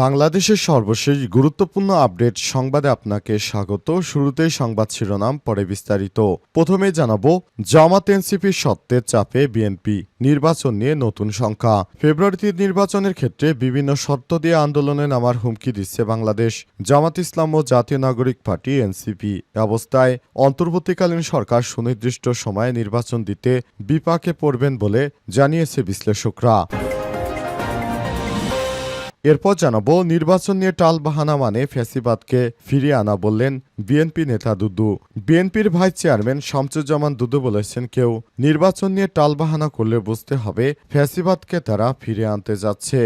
বাংলাদেশের সর্বশেষ গুরুত্বপূর্ণ আপডেট সংবাদে আপনাকে স্বাগত। শুরুতেই সংবাদ শিরোনাম, পরে বিস্তারিত। প্রথমে জানাব, জামাত এনসিপির সত্ত্বের চাপে বিএনপি। নির্বাচন নিয়ে নতুন সংখ্যা ফেব্রুয়ারিতে নির্বাচনের ক্ষেত্রে বিভিন্ন শর্ত দিয়ে আন্দোলনে নামার হুমকি দিচ্ছে বাংলাদেশ। জামাত ইসলাম ও জাতীয় নাগরিক পার্টি, এনসিপি। অবস্থায়, অন্তর্বর্তীকালীন সরকার সুনির্দিষ্ট সময়ে নির্বাচন দিতে বিপাকে পড়বেন বলে জানিয়েছে বিশ্লেষকরা। এরপর জানাব, নির্বাচন নিয়ে টাল বাহানা মানে ফ্যাসিবাদকে ফিরিয়ে আনা বললেন বিএনপি নেতা দুদু। বিএনপির ভাইস চেয়ারম্যান শামসুজ্জামান দুদু বলেছেন, কেউ নির্বাচন নিয়ে টাল বাহানা করলে বুঝতে হবে ফ্যাসিবাদকে তারা ফিরিয়ে আনতে যাচ্ছে।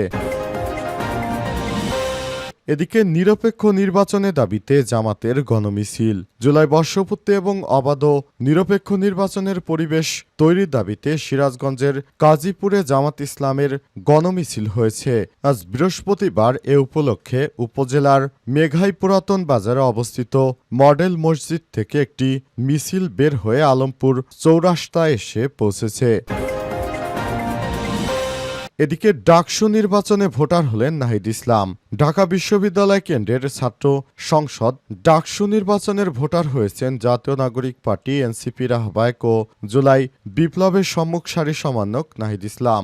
এদিকে নিরপেক্ষ নির্বাচনের দাবিতে জামাতের গণমিছিল। জুলাই বর্ষপূর্তি এবং অবাধ নিরপেক্ষ নির্বাচনের পরিবেশ তৈরির দাবিতে সিরাজগঞ্জের কাজীপুরে জামাত ইসলামের গণমিছিল হয়েছে। আজ বৃহস্পতিবার এ উপলক্ষে উপজেলার মেঘাই পুরাতন বাজারে অবস্থিত মডেল মসজিদ থেকে একটি মিছিল বের হয়ে আলমপুর চৌরাস্তায় এসে পৌঁছেছে। এদিকে ডাকসু নির্বাচনে ভোটার হলেন নাহিদ ইসলাম। ঢাকা বিশ্ববিদ্যালয় কেন্দ্রের ছাত্র সংসদ ডাকসু নির্বাচনের ভোটার হয়েছেন জাতীয় নাগরিক পার্টি এনসিপির আহ্বায়ক ও জুলাই বিপ্লবের সম্মুখ সারি সমানক নাহিদ ইসলাম।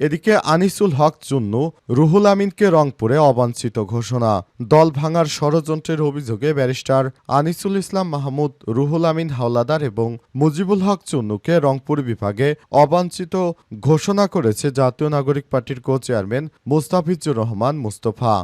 এদিকে আনিসুল হক চুন্নু, রুহুল আমিনকে রংপুরে অবাঞ্ছিত ঘোষণা। দল ভাঙার ষড়যন্ত্রের অভিযোগে ব্যারিস্টার আনিসুল ইসলাম মাহমুদ, রুহুল আমিন হাওলাদার এবং মুজিবুল হক চুন্নুকে রংপুর বিভাগে অবাঞ্ছিত ঘোষণা করেছে জাতীয় নাগরিক পার্টির কো চেয়ারম্যান মুস্তাফিজুর রহমান মুস্তফা।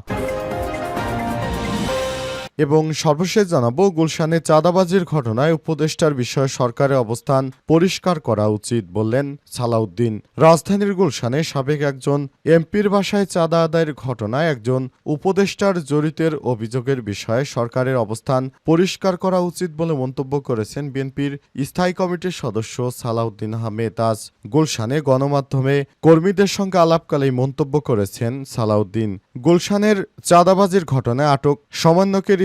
এবং সর্বশেষ জানাব, গুলশানে চাঁদাবাজির ঘটনায় উপদেষ্টার বিষয়ে সরকারের অবস্থান পরিষ্কার করা উচিত বললেন সালাউদ্দিন। রাজধানীর গুলশানে সাবেক একজন এমপির বাসায় চাঁদা আদায়ের ঘটনায় একজন উপদেষ্টার জড়িতের অভিযোগের বিষয়ে সরকারের অবস্থান পরিষ্কার করা উচিত বলে মন্তব্য করেছেন বিএনপির স্থায়ী কমিটির সদস্য সালাউদ্দিন আহমেদ। আজ গুলশানে গণমাধ্যমে কর্মীদের সঙ্গে আলাপকালেই মন্তব্য করেছেন সালাউদ্দিন। গুলশানের চাঁদাবাজির ঘটনায় আটক সমন্বয়কের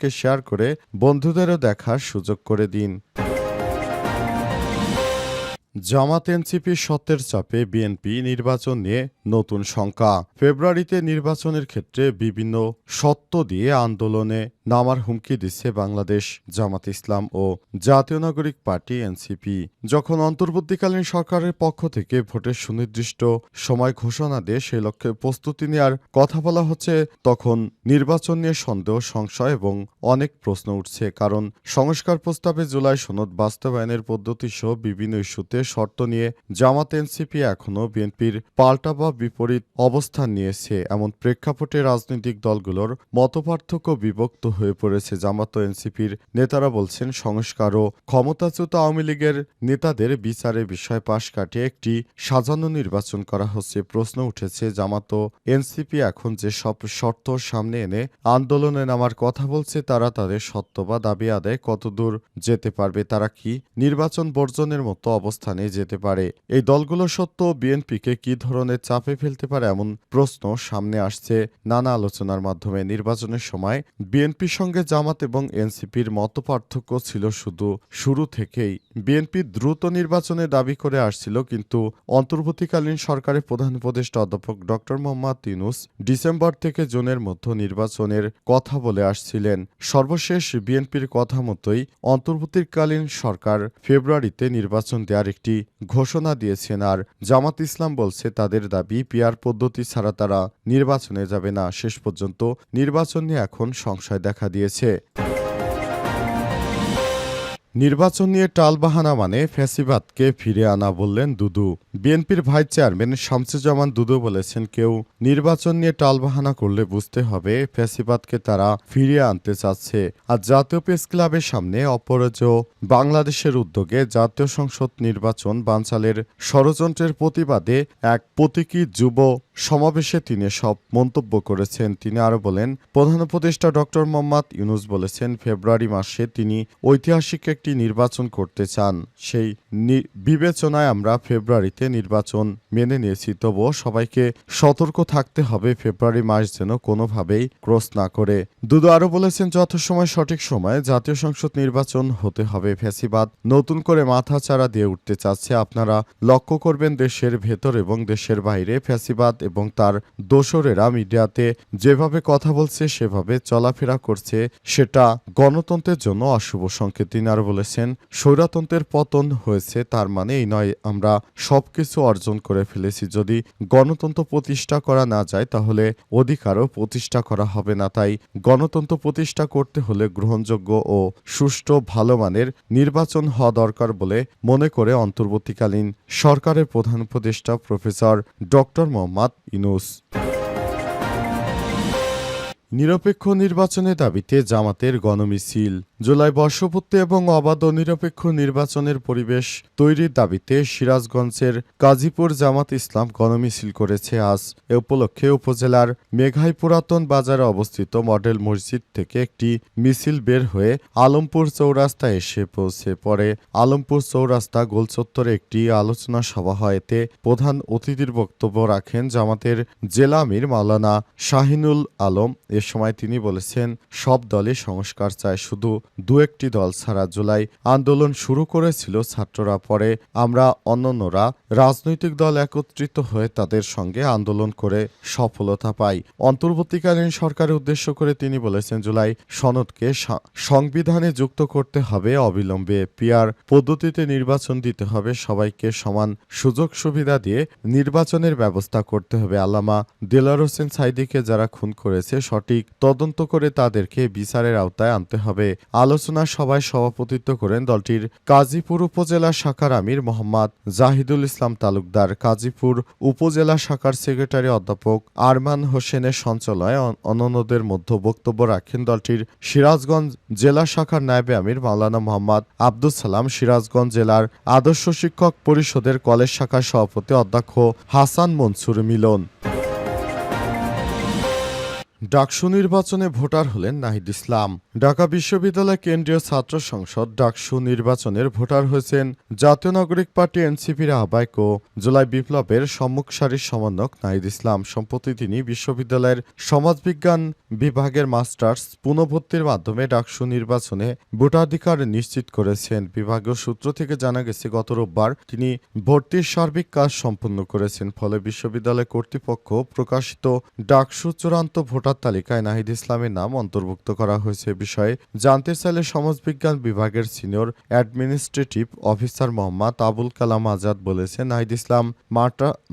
শেয়ার করে বন্ধুদেরও দেখার সুযোগ করে দিন। জামাত এনসিপির সত্যের চাপে বিএনপি নির্বাচন নিয়ে নতুন শঙ্কা। ফেব্রুয়ারিতে নির্বাচনের ক্ষেত্রে বিভিন্ন সত্য দিয়ে আন্দোলনে নামার হুমকি দিচ্ছে বাংলাদেশ, জামাত ইসলাম ও জাতীয় নাগরিক পার্টি এনসিপি। যখন অন্তর্বর্তীকালীন সরকারের পক্ষ থেকে ভোটের সুনির্দিষ্ট সময় ঘোষণা দিয়ে সেই লক্ষ্যে প্রস্তুতি নেওয়ার কথা বলা হচ্ছে, তখন নির্বাচন নিয়ে সন্দেহ, সংশয় এবং অনেক প্রশ্ন উঠছে। কারণ সংস্কার প্রস্তাবে জুলাই সনদ বাস্তবায়নের পদ্ধতি সহ বিভিন্ন ইস্যুতে শর্ত নিয়ে জামাত এনসিপি এখনও বিএনপির পাল্টা বা বিপরীত অবস্থান নিয়েছে। এমন প্রেক্ষাপটে রাজনৈতিক দলগুলোর মতপার্থক্য বিভক্ত হয়ে পড়েছে জামাত এনসিপির নেতারা বলছেন, সংস্কার ও ক্ষমতাচ্যুত আওয়ামী লীগের নেতাদের বিচারে বিষয় পাশ কাটিয়ে একটি সাজানো নির্বাচন করা হচ্ছে প্রশ্ন উঠেছে। জামাত এনসিপি এখন যে সব শর্ত সামনে এনে আন্দোলনে নামার কথা বলছে, তারা তাদের সত্য বা দাবি আদায় কতদূর যেতে পারবে, তারা কি নির্বাচন বর্জনের মতো অবস্থানে যেতে পারে। এই দলগুলো সত্য, বিএনপিকে কি ধরনের চাপে ফেলতে পারে এমন প্রশ্ন সামনে আসছে নানা আলোচনার মাধ্যমে। নির্বাচনের সময় বিএনপির সঙ্গে জামাত এবং এনসিপির মত পার্থক্য ছিল শুধু শুরু থেকেই। বিএনপি দ্রুত নির্বাচনের দাবি করে আসছিল, কিন্তু অন্তর্বর্তীকালীন সরকারের প্রধান উপদেষ্টা অধ্যাপক ডক্টর মোহাম্মদ ইউনুস ডিসেম্বর থেকে জুনের মধ্যে নির্বাচনের কথা বলে আসছিলেন। সর্বশেষ বিএনপির কথা মতোই অন্তর্বর্তীকালীন সরকার ফেব্রুয়ারিতে নির্বাচন দেওয়ার একটি ঘোষণা দিয়েছেন আর জামাত ইসলাম বলছে তাদের দাবি পিয়ার পদ্ধতি ছাড়া তারা নির্বাচনে যাবে না। শেষ পর্যন্ত নির্বাচন নিয়ে এখন সংশয় দেখা দিয়েছে। নির্বাচন নিয়ে টালবাহানা মানে ফ্যাসিবাদকে ফিরে আনা বললেন দুদু। বিএনপির ভাইস চেয়ারম্যান শামসুজ্জামান দুদু বলেছেন, কেউ নির্বাচন নিয়ে টালবাহানা করলে বুঝতে হবে ফ্যাসিবাদকে তারা ফিরিয়ে আনতে চাচ্ছে। আর জাতীয় প্রেস ক্লাবের সামনে অপরাজেয় বাংলাদেশের উদ্যোগে জাতীয় সংসদ নির্বাচন বানচালের ষড়যন্ত্রের প্রতিবাদে এক প্রতীকী যুব সমাবেশে তিনি সব মন্তব্য করেছেন। তিনি আরও বলেন, প্রধান উপদেষ্টা ডক্টর মোহাম্মদ ইউনুস বলেছেন, ফেব্রুয়ারি মাসে তিনি ঐতিহাসিক একটি নির্বাচন করতে চান, সেই বিবেচনায় আমরা ফেব্রুয়ারিতে নির্বাচন মেনে নিয়েছি। তবুও সবাইকে সতর্ক থাকতে হবে, ফেব্রুয়ারি মাস যেন কোনোভাবেই ক্রস না করে। দুদু আরও বলেছেন যথাসময় সঠিক সময়ে জাতীয় সংসদ নির্বাচন হতে হবে। ফ্যাসিবাদ নতুন করে মাথাচাড়া দিয়ে উঠতে চাচ্ছে। আপনারা লক্ষ্য করবেন, দেশের ভেতর এবং দেশের বাইরে ফ্যাসিবাদ এবং তার দোসরেরা মিডিয়াতে যেভাবে কথা বলছে, সেভাবে চলাফেরা করছে, সেটা গণতন্ত্রের জন্য অশুভ সংকেত। তিনি আরও বলেছেন, স্বৈরতন্ত্রের পতন হয়েছে, তার মানে এই নয়, আমরা সবকিছু অর্জন করে ফেলেছি। যদি গণতন্ত্র প্রতিষ্ঠা করা না যায়, তাহলে অধিকারও প্রতিষ্ঠা করা হবে না। তাই গণতন্ত্র প্রতিষ্ঠা করতে হলে গ্রহণযোগ্য ও সুষ্ঠু, ভালো মানের নির্বাচন হওয়া দরকার বলে মনে করে অন্তর্বর্তীকালীন সরকারের প্রধান উপদেষ্টা প্রফেসর ডক্টর মোহাম্মদ ইনুস নিরপেক্ষ নির্বাচনের দাবিতে জামাতের গণমিছিল। জুলাই বর্ষপূর্তি এবং অবাধ ও নিরপেক্ষ নির্বাচনের পরিবেশ তৈরির দাবিতে সিরাজগঞ্জের কাজীপুর জামাত ইসলাম গণমিছিল করেছে আজ। এ উপলক্ষে উপজেলার মেঘাই পুরাতন বাজারে অবস্থিত মডেল মসজিদ থেকে একটি মিছিল বের হয়ে আলমপুর চৌরাস্তায় এসে পৌঁছে পরে আলমপুর চৌরাস্তা গোলচত্বরে একটি আলোচনা সভা হয়। এতে প্রধান অতিথির বক্তব্য রাখেন জামাতের জেলা আমির মাওলানা শাহিনুল আলম এ সময় তিনি বলেছেন, সব দলই সংস্কার চায়, শুধু দু একটি দল ছাড়া জুলাই আন্দোলন শুরু করেছিল ছাত্ররা। পরে আমরা অন্যান্যরা রাজনৈতিক দল একত্রিত হয়ে তাদের সঙ্গে আন্দোলন করে সফলতা পাই। অন্তর্বর্তীকালীন সরকারের উদ্দেশ্য করে তিনি বলেছেন, জুলাই সনদকে সংবিধানে যুক্ত করতে হবে অবিলম্বে। পিয়ার পদ্ধতিতে নির্বাচন দিতে হবে, সবাইকে সমান সুযোগ সুবিধা দিয়ে নির্বাচনের ব্যবস্থা করতে হবে। আল্লামা দেলার হোসেন সাইদিকে যারা খুন করেছে, সঠিক তদন্ত করে তাদেরকে বিচারের আওতায় আনতে হবে। আলোচনা সভায় সভাপতিত্ব করেন দলটির কাজীপুর উপজেলা শাখার আমির মোহাম্মদ জাহিদুল ইসলাম তালুকদার, কাজীপুর উপজেলা শাখার সেক্রেটারি অধ্যাপক আরমান হোসেনের সঞ্চালয়ে অন- অন্যান্যদের মধ্যে বক্তব্য রাখেন দলটির সিরাজগঞ্জ জেলা শাখার নায়েবে আমির মাওলানা মোহাম্মদ আব্দুল সালাম। সিরাজগঞ্জ জেলার আদর্শ শিক্ষক পরিষদের কলেজ শাখার সভাপতি অধ্যক্ষ হাসান মনসুর মিলন। ডাকসু নির্বাচনে ভোটার হলেন নাহিদ ইসলাম। ঢাকা বিশ্ববিদ্যালয় কেন্দ্রীয় ছাত্র সংসদ ডাকসু নির্বাচনের ভোটার হয়েছেন জাতীয় নাগরিক পার্টি এনসিপির আহ্বায়ক ও জুলাই বিপ্লবের সম্মুখ সারির সমন্বয়ক নাহিদ ইসলাম। সম্প্রতি তিনি বিশ্ববিদ্যালয়ের সমাজবিজ্ঞান বিভাগের মাস্টার্স পুনঃভর্তির মাধ্যমে ডাকসু নির্বাচনে ভোটাধিকার নিশ্চিত করেছেন। বিভাগীয় সূত্র থেকে জানা গেছে, গত রোববার তিনি ভর্তির সার্বিক কাজ সম্পন্ন করেছেন, ফলে বিশ্ববিদ্যালয় কর্তৃপক্ষ প্রকাশিত ডাকসু চূড়ান্ত ভোটার তালিকায় নাহিদ ইসলামের নাম অন্তর্ভুক্ত করা হয়েছে বিষয়ে। জানতে চাইলে সমাজবিজ্ঞান বিভাগের senior administrative officer Mohammad Abul Kalam Azad বলেছেন, নাহিদ ইসলাম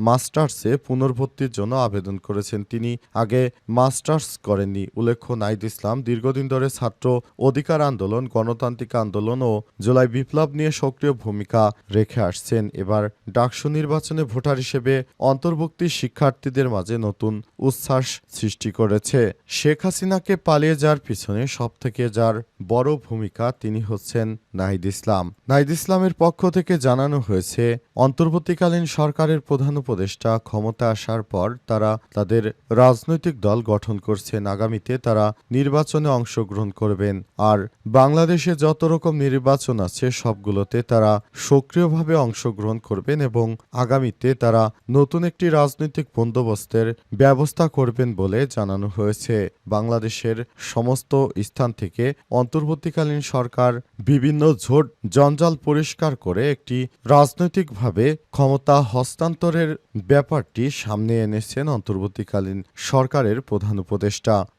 মাস্টার্সে পুনর্ভর্তির জন্য আবেদন করেছেন। তিনি আগে মাস্টার্স করেননি। উল্লেখ্য, নাহিদ ইসলাম দীর্ঘদিন ধরে ছাত্র অধিকার আন্দোলন, গণতান্ত্রিক আন্দোলন ও জুলাই বিপ্লব নিয়ে সক্রিয় ভূমিকা রেখে আসছেন। এবার ডাকসু নির্বাচনে ভোটার হিসেবে অন্তর্ভুক্তি শিক্ষার্থীদের মাঝে নতুন উচ্ছ্বাস সৃষ্টি করেছে। শেখ হাসিনাকে পালিয়ে যাওয়ার পিছনে সবথেকে যার বড় ভূমিকা তিনি হচ্ছেন নাহিদ ইসলাম। নাহিদ ইসলামের পক্ষ থেকে জানানো হয়েছে, অন্তর্বর্তীকালীন সরকারের প্রধান উপদেষ্টা ক্ষমতা আসার পর তারা তাদের রাজনৈতিক দল গঠন করছেন আগামীতে তারা নির্বাচনে অংশগ্রহণ করবেন। আর বাংলাদেশে যত রকম নির্বাচন আছে, সবগুলোতে তারা সক্রিয়ভাবে অংশগ্রহণ করবেন এবং আগামীতে তারা নতুন একটি রাজনৈতিক বন্দোবস্তের ব্যবস্থা করবেন বলে জানানো হয়েছে বাংলাদেশের সমস্ত স্থান থেকে। অন্তর্বর্তীকালীন সরকার বিভিন্ন ঝোট জঞ্জাল পরিষ্কার করে একটি রাজনৈতিকভাবে ক্ষমতা হস্তান্তরের ব্যাপারটি সামনে এনেছেন অন্তর্বর্তীকালীন সরকারের প্রধান উপদেষ্টা।